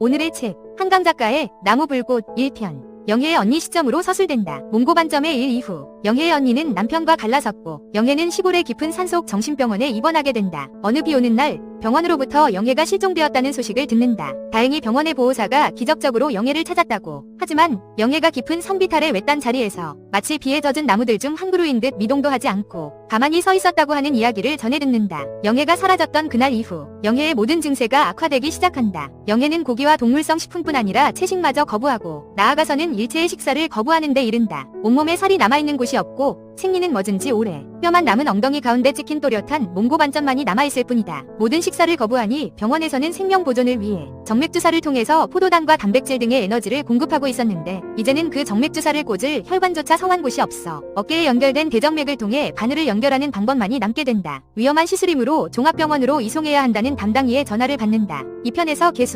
오늘의 책 한강 작가의 나무 불꽃 1편 영혜의 언니 시점으로 서술된다. 몽고 반점의 일 이후 영혜의 언니는 남편과 갈라섰고 영혜는 시골의 깊은 산속 정신병원에 입원하게 된다. 어느 비 오는 날 병원으로부터 영혜가 실종되었다는 소식을 듣는다. 다행히 병원의 보호사가 기적적으로 영혜를 찾았다고. 하지만 영혜가 깊은 성비탈의 외딴 자리에서 마치 비에 젖은 나무들 중 한 그루인 듯 미동도 하지 않고 가만히 서 있었다고 하는 이야기를 전해 듣는다. 영혜가 사라졌던 그날 이후 영혜의 모든 증세가 악화되기 시작한다. 영혜는 고기와 동물성 식품뿐 아니라 채식마저 거부하고 나아가서는 일체의 식사를 거부하는 데 이른다. 온몸에 살이 남아있는 곳이 없고 생리는 뭐든지 오래 뼈만 남은 엉덩이 가운데 찍힌 또렷한 몽고 반점만이 남아있을 뿐이다. 모든 식사를 거부하니 병원에서는 생명 보존을 위해 정맥주사를 통해서 포도당과 단백질 등의 에너지를 공급하고 있었는데 이제는 그 정맥주사를 꽂을 혈관조차 성한 곳이 없어 어깨에 연결된 대정맥을 통해 바늘을 연결하는 방법만이 남게 된다. 위험한 시술이므로 종합병원으로 이송해야 한다는 담당이의 전화를 받는다. 이 편에서 계속